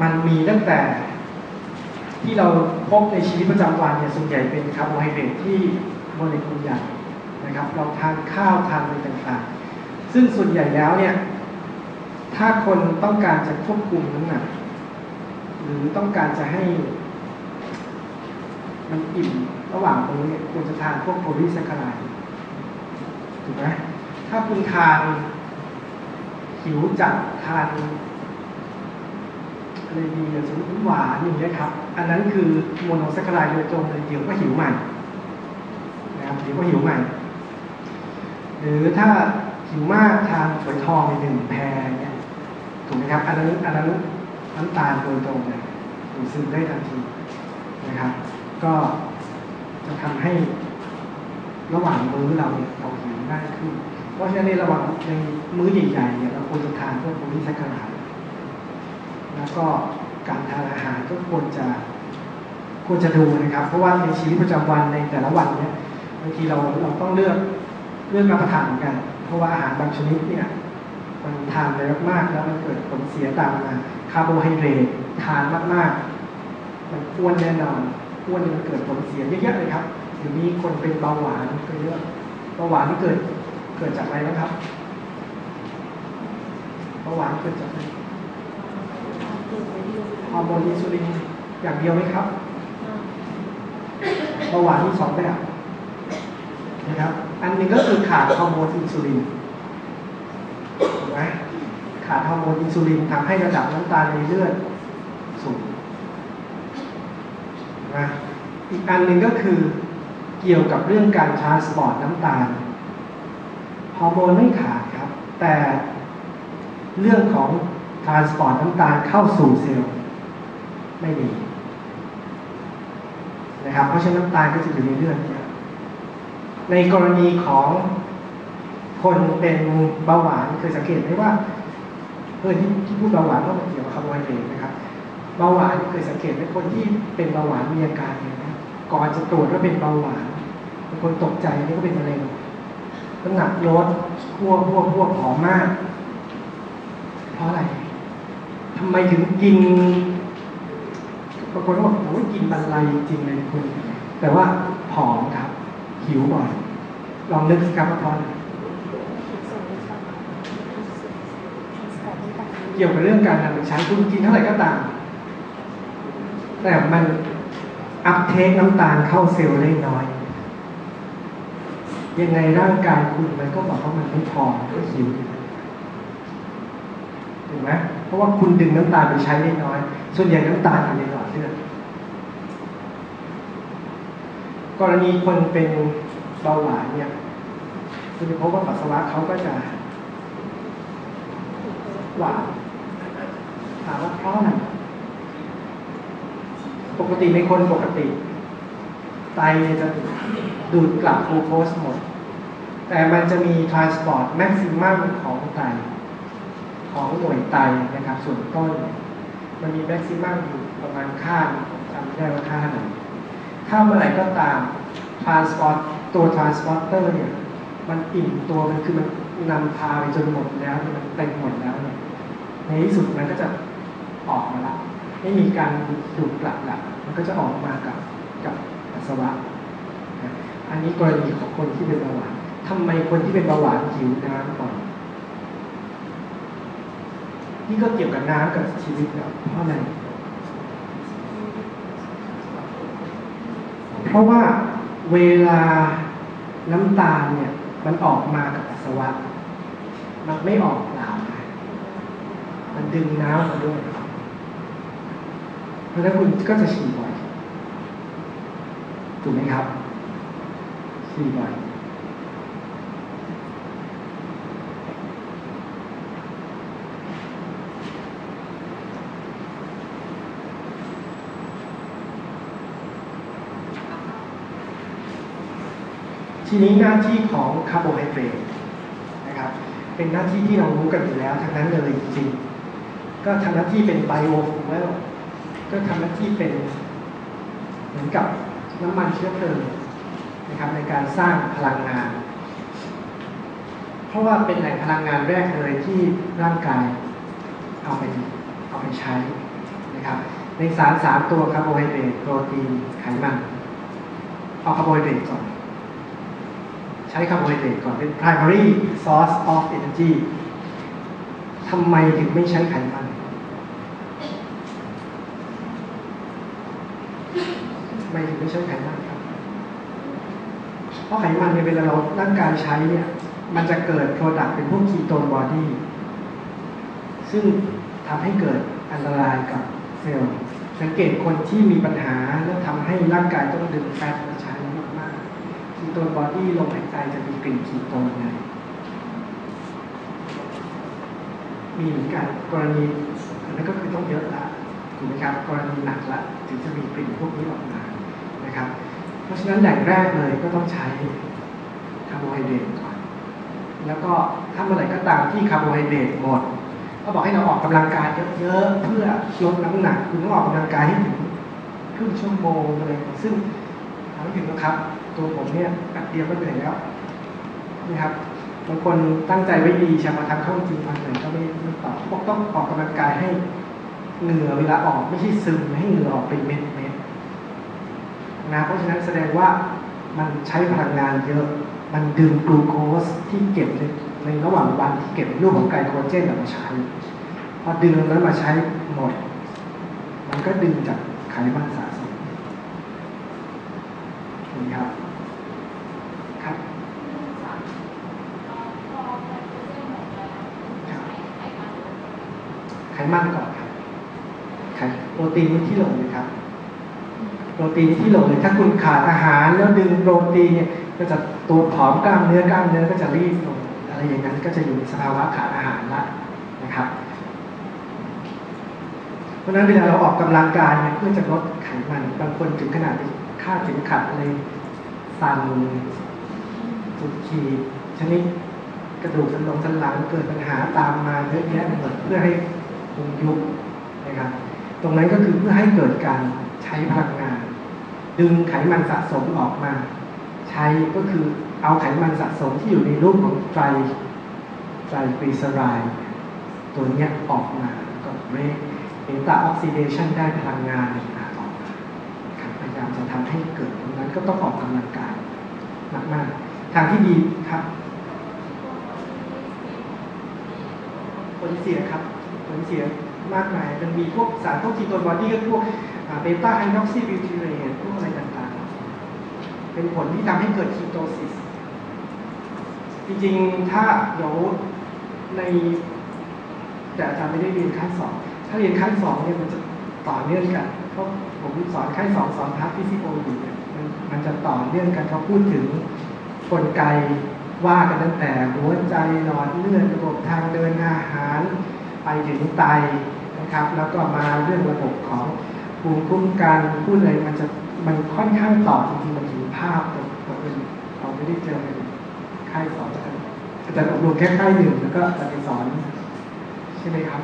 มันมีตั้งแต่ที่เราพบในชีวิตประจำวันเนี่ยส่วนใหญ่เป็นคาร์โบไฮเดรตที่โมเลกุลใหญ่นะครับเราทานข้าวทานอะไรต่างๆ ซึ่งส่วนใหญ่แล้วเนี่ยถ้าคนต้องการจะควบคุมน้ำหนักหรือต้องการจะให้ มันอิ่มระหว่างมื้อเนี่ยควรจะทานพวกโพลีแซคคารด์ถูกไหมถ้าคุณทานหิวจัดทาน อะไรดีอสมมติหวานอย่างเงี้ยครับ อันนั้นคือโมโนแซคคาไรด์โดยตรงเลยเดี๋ยวก็หิวใหม่นะครับเดี๋ยวก็หิวใหม่ หรือถ้าหิวมากทานฝอยทองไปหนึ่งแพรเนี่ยถูกไหมครับ อันนั้นอันนั้นน้ำตาลโดยตรงเลยดูดซึมได้ทันทีนะครับ ก็จะทำให้ระหว่างมื้อเราเนี่ยเราหิวง่ายขึ้น เพราะฉะนั้นในระหว่างในมื้อใหญ่ๆเนี่ยเราควรจะทานพวกโพลีแซคคาไรด์ แล้วก็การทานอาหารก็ควรจะควรจะดูนะครับ เพราะว่าในชีวิตประจำวันในแต่ละวันเนี่ยบางทีเราเราต้องเลือกเลือกรับประทานเหมือนกัน เพราะว่าอาหารบางชนิดเนี่ยมันทานไปมากๆแล้วมันเกิดผลเสียตามมาคาร์โบไฮเดรตทานมากๆ มันอ้วนแน่นอนอ้วนมันเกิดผลเสียเยอะๆเลยครับเดี๋ยวนี้คนเป็นเบาหวานก็เยอะเบาหวานที่เกิดเกิดจากอะไรนะครับเบาหวานเกิดจากอะไร ฮอร์โมนอินซูลินอย่างเดียวไหมครับเบาหวานมีสองแบบนะครับ อันหนึงก็คือขาดฮอร์โมนอินซูลินถูกไหมขาดฮอร์โมนอินซูลินทำให้ระดับน้ำตาลในเลือดสูงนะอีกอันหนึ่งก็คือเกี่ยวกับเรื่องการทรานสปอร์ตน้ำตาลฮอร์โมนไม่ขาดครับ แต่เรื่องของ ทรานสปอร์ตน้ำตาลเข้าสู่เซลล์ไม่ดีนะครับ เพราะฉะนั้นน้ำตาลก็จะอยู่ในเลือดเยอะในกรณีของคนเป็นเบาหวานเคยสังเกตไหมว่าเพื่อนที่ที่พูดเบาหวานก็เกี่ยวกับคาร์โบไฮเดรตนะครับเบาหวานเคยสังเกตไหมคนที่เป็นเบาหวานมีอาการเนี่ยนะก่อนจะตรวจว่าเป็นเบาหวานบางคนตกใจนี่ก็เป็นมะเร็งน้ำหนักลดพวพวกพวกผอมมาก เพราะอะไร ทำไมถึงกินบางคนก็บอกโอ้ยกินบันไลจริงเลยคุณ แต่ว่าผอมครับ หิวบ่อย ลองนึกสิครับว่าเพราะอะไรเกี่ยวกับเรื่องการนำไปใช้คุณกินเท่าไหร่ก็ตาม แต่มันอัพเทคน้ำตาลเข้าเซลล์ได้น้อย ยังไงร่างกายคุณมันก็บอกว่ามันไม่พอมก็หิวถูกไหม เพราะว่าคุณดึงน้ำตาลไปใช้ได้น้อย ส่วนใหญ่น้ำตาลอยู่ในหลอดเลือดกรณีคนเป็นเบาหวานเนี่ยคุณจะพบว่าปัสสาวะเขาก็จะหวานถามว่าเพราะอะไรปกติในคนปกติ ไตจะดูดกลับกลูโคสหมด แต่มันจะมีทรานสปอร์ตแม็กซิมัมของไต ของหน่วยไตนะครับ ส่วนต้น มันมีแม็กซิมัมอยู่ประมาณค่าจำไม่ได้ว่าค่าไหนถ้าเมื่อไหร่ก็ตาม transport ตัว transporter เนี่ยมันอิ่มตัวมันคือมันนำพาไปจนหมดแล้วมันเต็มหมดแล้วเนี่ยในที่สุดมันก็จะออกมาละไม่มีการดูดกลับละมันก็จะออกมากับกับปัสสาวะนะอันนี้กรณีของคนที่เป็นเบาหวานทำไมคนที่เป็นเบาหวานหิวน้ำก่อน นี่ก็เกี่ยวกับน้ำกับชีวิตแล้วเพราะอะไรเพราะว่าเวลาน้ำตาลเนี่ย มันออกมากับปัสสาวะ มันไม่ออกเปล่านะมันดึงน้ำมาด้วยเพราะฉะนั้นคุณก็จะฉี่บ่อยถูกไหมครับฉี่บ่อย ที นี้หน้าที่ของคาร์โบไฮเดรตนะครับเป็นหน้าที่ที่เรารู้กันอยู่แล้วทั้งนั้นเลยจริงๆก็ทำหน้าที่เป็นไบโอฟูเอลก็ทำหน้าที่เป็นเหมือนกับน้ำมันเชื้อเพลิงนะครับในการสร้างพลังงาน เพราะว่าเป็นแหล่งพลังงานแรกเลยที่ร่างกายเอาไปเอาไปใช้นะครับในสารสามตัวคาร์โบไฮเดรตโปรตีนไขมันเอาคาร์โบไฮเดรตก่อน ช้คาร์โบไฮเดรตก่อนเป็น primary source of energy ทำไมถึงไม่ใช้ไขมัน ทำไมถึงไม่ใช้ไขมันครับ เพราะไขมันเนี่ยเวลาเราร่างกายใช้เนี่ย มันจะเกิดโปรดักต์เป็นพวกคีโตนบอดี้ซึ่งทำให้เกิดอันตรายกับเซลล์ สังเกตคนที่มีปัญหาแล้วทำให้ร่างกายต้องดึงแฟตมาใช้มากๆคีโตนบอดี้ลมหายใจจะมีกลิ่นคีโตนไงมีเหมือนกันกรณีอันนั้นก็คือต้องเยอะละถูกไหมครับกรณีหนักละถึงจะมีกลิ่นพวกนี้ออกมานะครับ เพราะฉะนั้นอย่างแรกเลยก็ต้องใช้คาร์โบไฮเดรตก่อน แล้วก็ถ้าเมื่อไหร่ก็ตามที่คาร์โบไฮเดรตหมดก็บอกให้เราออกกำลังกายเยอะๆ เพื่อลดน้ำหนัก คุณต้องออกกำลังกายให้ถึงครึ่งชั่วโมงอะไรซึ่งทำไม่ถึงนะครับ ตัวผมเนี่ยแป๊บเดียวก็เหนื่อยแล้วนะครับบางคนตั้งใจไว้ดีใช่ไหมทำเข้าจริงมาเหนื่อยก็ไม่ไม่ตอบพวกต้องออกกำลังกายให้เหงื่อเวลาออกไม่ใช่ซึมให้เหงื่อออกเป็นเม็ดเม็ดๆนะเพราะฉะนั้นแสดงว่ามันใช้พลังงานเยอะ มันดึงกลูโคสที่เก็บในในระหว่างวันที่เก็บรูปของไกลโคเจนมาใช้ พอดึงนั้นมาใช้หมด มันก็ดึงจากไขมันสะสมนี่ครับ ไขมันก่อนครับไขโปรตีนนี่ที่ลงเลยครับ โปรตีนที่ลงเลยถ้าคุณขาดอาหารแล้วดึงโปรตีนเนี่ยก็จะตัวผอมกล้ามเนื้อกล้ามเนื้อก็จะรีบลงอะไรอย่างนั้นก็จะอยู่ในสภาวะขาดอาหารละนะครับ เพราะฉะนั้นเวลาเราออกกำลังกายเนี่ยเพื่อจะลดไขมันบางคนถึงขนาดที่ค่าถึงขัดอะไรสั่นสุดขีดชนิดกระดูกสันหลังสันหลังเกิดปัญหาตามมาเยอะแยะไปหมดเพื่อให้ คงยุบนะครับตรงนั้นก็คือเพื่อให้เกิดการใช้พลังงาน ดึงไขมันสะสมออกมา ใช้ก็คือเอาไขมันสะสมที่อยู่ในรูปของไตรไตรกลีเซอไรด์ตัวเนี้ยออกมาก็เรกเบต้าออกซิเดชันได้พลังงานออกมาพยายามจะทำให้เกิดตรงนั้นก็ต้องออกกำลังกายมากๆ ทางที่ดีครับผลเสียครับ ผลเสียมากมายมันมีพวกสารพวกคีโตนบอดี้ก็พวกเบต้าไฮดรอกซิบิวทีเรตพวกอะไรต่างๆ เป็นผลที่ทำให้เกิดคีโตซิส จริงๆ ถ้าเดี๋ยวใน แต่อาจารย์ไม่ได้เรียนขั้นสอง ถ้าเรียนขั้นสองเนี่ยมันจะต่อเนื่องกัน เพราะผมสอนขั้นสองสอนพาร์ทฟิสิโออยู่เนี่ยมันมันจะต่อเนื่องกันเขาพูดถึงกลไกว่ากันตั้งแต่หัวใจหลอดเลือดระบบทางเดินอาหาร ไปถึงไตนะครับ แล้วก็มาเรื่องระบบของภูมิคุ้มกันพูดอะไรมันจะมันค่อนข้างต่อจริงๆมันถึงภาพแต่ปกติเราไม่ได้เจอกันค่ายสอนอาจารย์อาจารย์อบรมแค่ค่ายหนึ่งแล้วก็อาจารย์สอนใช่ไหมครับ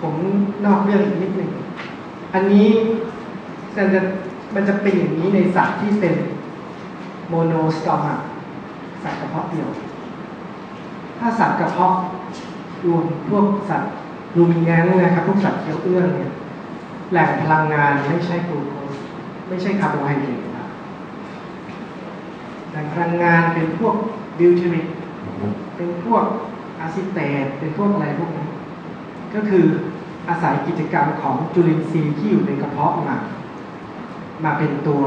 ผมนอกเรื่องอีกนิดหนึ่ง อันนี้ มันจะมันจะเป็นอย่างนี้ในสัตว์ที่เป็นโมโนสตอมาสัตว์กระเพาะเดียว ถ้าสัตว์กระเพาะรวมพวกสัตว์รูมิแนนนะครับพวกสัตว์เคี้ยวเอื้องเนี่ยแหล่งพลังงานไม่ใช่กลูโคสไม่ใช่คาร์โบไฮเดรตนะแหล่งพลังงานเป็นพวกบิวเทริกเป็นพวกอะซิเตตเป็นพวกอะไรพวกนี้ก็คืออาศัยกิจกรรมของจุลินทรีย์ที่อยู่ในกระเพาะมา มาเป็นตัว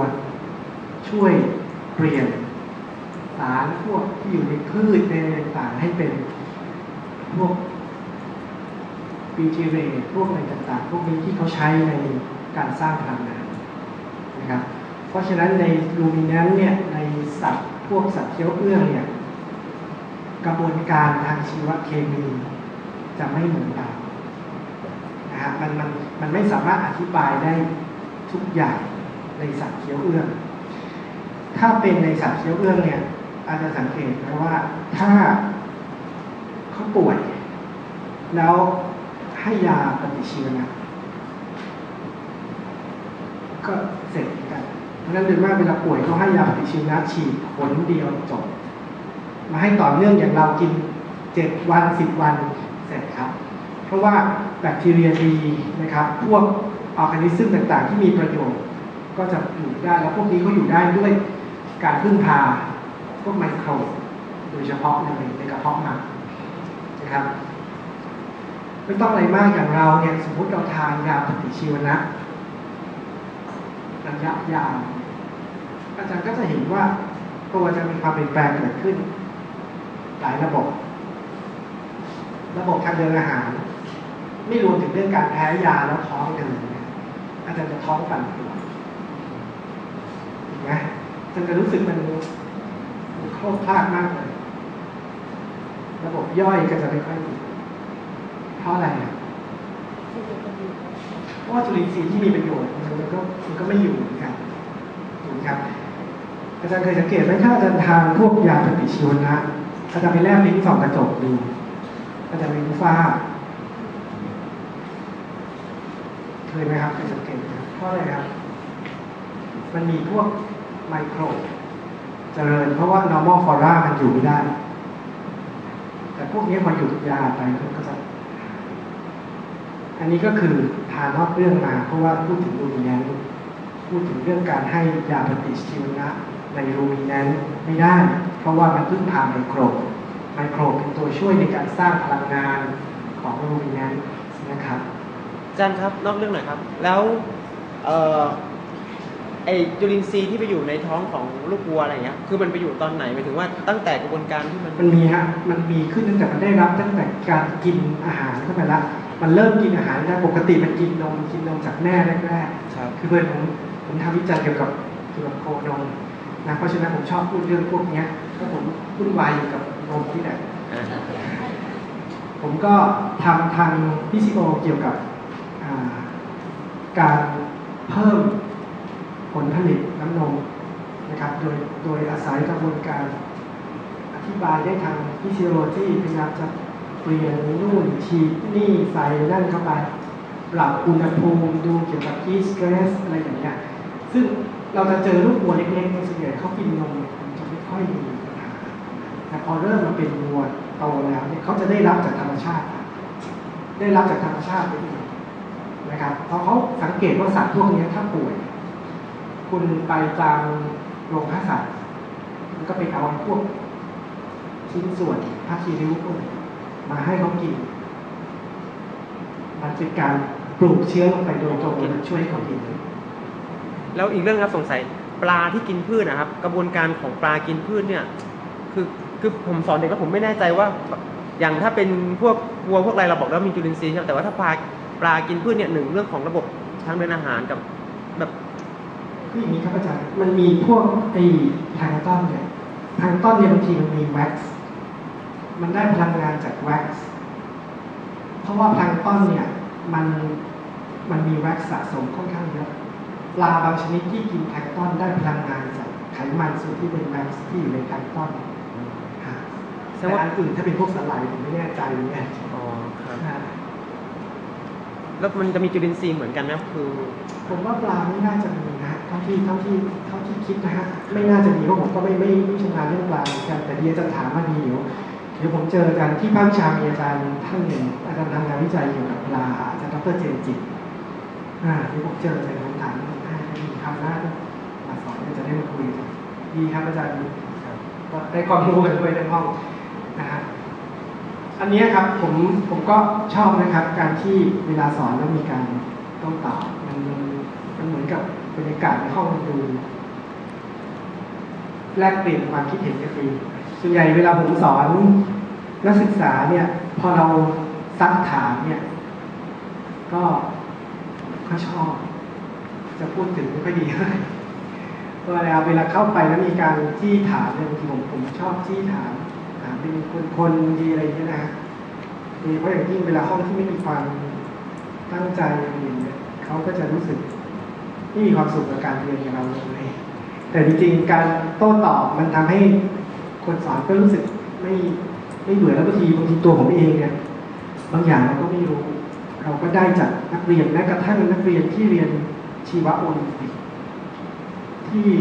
ช่วยเปลี่ยนสารพวกที่อยู่ในพืชในต่างๆให้เป็นพวกบิวทีเรพวกอะไรต่างๆ พวกนี้ที่เขาใช้ในการสร้างพลังงานนะครับ เพราะฉะนั้นในลูมินั้นเนี่ยในสัตว์พวกสัตว์เคี้ยวเอื้องเนี่ยกระบวนการทางชีวเคมีจะไม่เหมือนกันนะฮะมันมันมันไม่สามารถอธิบายได้ทุกอย่าง ในสัตว์เคี้ยวเอื้อง ถ้าเป็นในสัตว์เคี้ยวเอื้องเนี่ยอาจจะสังเกตนะว่าถ้าเขาป่วย แล้วให้ยาปฏิชีวนะก็เสร็จกันเพราะฉะนั้นโดยมากเวลาป่วยเขาให้ยาปฏิชีวนะฉีดผลเดียวจบ มาให้ต่อเนื่องอย่างเรากินเจ็ดวันสิบวันเสร็จครับ เพราะว่าแบคทีเรียดีนะครับ พวกออร์แกนิซึมต่างๆ ที่มีประโยชน์ ก็จะอยู่ได้แล้วพวกนี้ก็อยู่ได้ด้วยการพึ่งพาพวกไมโครโดยเฉพาะในในกระเพาะหมักนะครับไม่ต้องอะไรมากอย่างเราเนี่ยสมมติเราทานยาปฏิชีวนะระยะยาวอาจารย์ก็จะเห็นว่าตัวจะมีความเปลี่ยนแปลงเกิดขึ้น หลายระบบ ระบบทางเดินอาหาร ไม่รวมถึงเรื่องการแพ้ยาแล้วท้องเดินเนี่ยอาจารย์จะท้องปั่นป่ว นถูกไหมอาจารย์จะรู้สึกมันมันโคตรพลาดมากเลย ระบบย่อยก็จะไม่ค่อยดีเพราะอะไรอะเพราะว่าจุลินทรีย์ที่มีประโยชน์มันก็มันก็ไม่อยู่เหมือนกันถูกไหมครับอาจารย์เคยสังเกตไหมถ้าอาจารย์ทานพวกยาปฏิชีวนะอาจารย์ไปแลบลิ้นส่องกระจกดูอาจารย์ลิ้นฟ้าเคยไหมครับเคยสังเกตไหมครับเพราะอะไรครับ มันมีพวก ไมโครเจริญ เพราะว่า normal flora มันอยู่ไม่ได้ แต่พวกนี้พออยู่กับยาไปมันก็จะอันนี้ก็คือทานนอกเรื่องมา เพราะว่าพูดถึงรูมิแนนพูดถึงเรื่องการให้ยาปฏิชีวนะในรูมิแนนไม่ได้ เพราะว่ามันพึ่งพาไมโครไมโครเป็นตัวช่วยในการสร้างพลังงานของรูมิแนนนะครับอาจารย์ครับนอกเรื่องหน่อยครับ แล้วเอ่อ ไอจุลินทรีย์ที่ไปอยู่ในท้องของลูกวัวอะไรเงี้ย คือมันไปอยู่ตอนไหนหมายถึงว่าตั้งแต่กระบวนการที่มันมันมีฮะมันมีขึ้นตั้งแต่มันได้รับตั้งแต่การกินอาหารเข้าไปละมันเริ่มกินอาหารได้ปกติมันกินนมกินนมจากแม่แรกๆครับคือเพื่อนผมผมทำวิจัยเกี่ยวกับเกี่ยวกับโคนมนะเพราะฉะนั้นผมชอบพูดเรื่องพวกเนี้ยเพราะผมวุ่นวายอยู่กับนมที่ไหนอ่าผมก็ทำทางพิซิโอเกี่ยวกับอ่าการเพิ่ม ผลผลิตน้ำนมนะครับโดยโดยอาศัยกระบวนการอธิบายได้ทางฟิสิโอโลจีพยายามจะเปลี่ยนนู่นฉีดนี่ใส่นั่นเข้าไปปรับอุณหภูมิดูเกี่ยวกับยีสเกรสอะไรอย่างเงี้ยซึ่งเราจะเจอลูกวัวเล็กๆในส่วนใหญ่เขากินนมเนี่ยมันจะไม่ค่อยมีปัญหาแต่พอเริ่มมาเป็นวัวโตแล้วเนี่ยเขาจะได้รับจากธรรมชาติ ได้รับจากธรรมชาติไปเองนะครับเพราะเขาสังเกตว่าสัตว์พวกนี้ถ้าป่วย คุณไปตามโรงฆ่าสัตว์ก็ไปเอาพวกชิ้นส่วนผ้าคีริ้วพวกมาให้เขากิน มันเป็นการปลูกเชื้อลงไปโดยตรงช่วยให้เขากินแล้วอีกเรื่องครับสงสัยปลาที่กินพืชนะครับ กระบวนการของปลากินพืชเนี่ย คือคือผมสอนเด็กแล้วผมไม่แน่ใจว่าอย่างถ้าเป็นพวกวัวพวกอะไรเราบอกแล้วมีจุลินทรีย์ใช่ไหมแต่ว่าถ้าปลาปลากินพืชเนี่ยหนึ่งเรื่องของระบบทางเดินอาหารกับแบบ คืออย่างนี้ครับอาจารย์มันมีพวกไอ้แพลงก์ต้นเนี่ยแพลงก์ต้นเนี่ยบางทีมันมีแว็กซ์มันได้พลังงานจากแว็กซ์เพราะว่าแพลงก์ต้นเนี่ยมันมันมีแว็กซ์สะสมค่อนข้างเยอะปลาบางชนิดที่กินแพลงก์ต้นได้พลังงานจากไขมันส่วนที่เป็นแว็กซ์ที่อยู่ในแพลงก์ต้นฮะแสดแต่งว่าอันอื่นถ้าเป็นพวกสไลด์ผมไม่แน่ใจเหมือนกันอ๋อครับฮะ แล้วมันจะมีจุลินทรีย์เหมือนกันไหมคือผมว่าปลาไม่น่าจะมีนะเท่าที่เท่าที่เท่าที่คิดนะฮะไม่น่าจะมีเพราะผมก็ไม่ไม่ไม่ชำนาญเรื่องปลาเหมือนกันแต่เดียวจะถามว่ามีเดี๋ยวเดี๋ยวผมเจอกันที่ภาควิชามีอาจารย์ท่านหนึ่งอาจารย์ทำงานวิจัยเกี่ยวกับปลาอาจารย์ดรเจนจิตอ่าเดี๋ยวผมเจออาจารย์ผมถามให้ดีคราวหน้ามาสอนจะได้มาคุยกันดีครับอาจารย์ก็ได้ความรู้กันด้วยในห้องนะฮะ อันนี้ครับผมผมก็ชอบนะครับการที่เวลาสอนแล้วมีการต้ตอบมันมันมันเหมือนกับบรรยากาศในห้องมันดูแลกเปลี่ยนความคิดเห็นกันดีส่วนใหญ่เวลาผมสอนนักศึกษาเนี่ยพอเราซักถามเนี่ย ก็ก็ชอบ จะพูดถึงไม่ค่อยดีเท่าไหร่เวลาเวลาเข้าไปแล้วมีการจี้ถามเนี่ยบางทีผมผมชอบจี้ถาม เป็นคนคนดีอะไรอย่างเงี้ยนะดยเฉพาะอย่างยิ่งเวลาห้องที่ไม่มีความตั้งใจเรียนเนี่ยเขาก็จะรู้สึกไม่มีความสุขกับการเรียนกับเราเลยแต่จริงๆการโต้ตอบมันทำให้คนสอนก็รู้สึกไม่ไม่เบื่อแล้วบางทีบางทีตัวผมเองเนี่ยบางอย่างเราก็ไม่รู้ เราก็ได้จากนักเรียนแม้กระทั่งนักเรียนที่เรียนชีวะโอลิมปิกที่ที่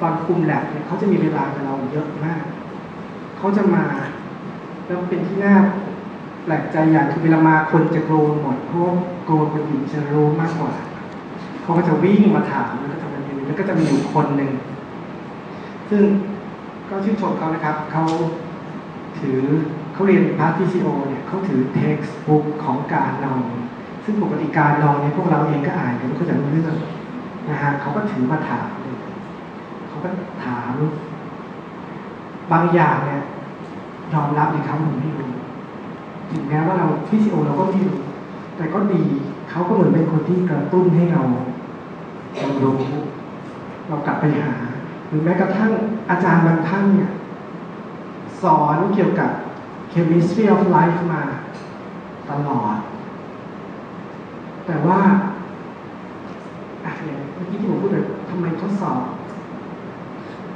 ตอนคุมแลบเนี่ยเขาจะมีเวลากับเราเยอะมาก เขาจะมา แล้วเป็นที่น่าแปลกใจอย่างคือเวลามาคนจะโกรนหมดเพราะโกรนคนหญิงจะรู้มากกว่าเขาก็จะวิ่งมาถามแล้วก็จะมายืนแล้วก็จะมีอยู่คนหนึ่งซึ่งก็ชื่นชมเขานะครับเขาถือเขาเรียนพาร์ทพีซีโอเนี่ยเขาถือเท็กซ์บุ๊กของการนองซึ่งปกติการนองเนี่ยพวกเราเองก็อ่านกันไม่ค่อยจะรู้เรื่องนะฮะเขาก็ถือมาถามเขาก็ถาม บางอย่างเนี่ยยอมรับเลยครับผมไม่รู้ถึงแม้ว่าเราพีซีโอเราก็ไม่รู้แต่ก็ดีเขาก็เหมือนเป็นคนที่กระตุ้นให้เราเรารู้เรากลับไปหา หรือแม้กระทั่งอาจารย์บางท่านเนี่ยสอนเกี่ยวกับ chemistry of life มาตลอด แต่ว่าอะอย่างเมื่อกี้ที่ผมพูดเลยทำไมทดสอบ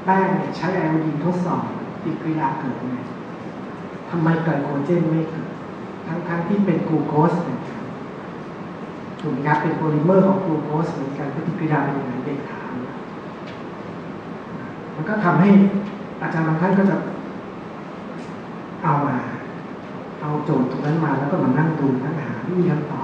แป้งเนี่ยใช้ไอโอดีนทดสอบ ปฏิกิริยาเกิดไงทำไมเกิดโคเจนไม่เกิดทั้งๆที่เป็นกลูโคสเหมือนกันถูกไหมครับเป็นโพลิเมอร์ของกลูโคสเหมือนกันปฏิกิริยาเป็นยังไงเด็กถามมันก็ทำให้อาจารย์บางท่านก็จะเอามา เอาโจทย์ตรงนั้นมาแล้วก็มานั่งดูนั่งหาไม่มีคำตอบ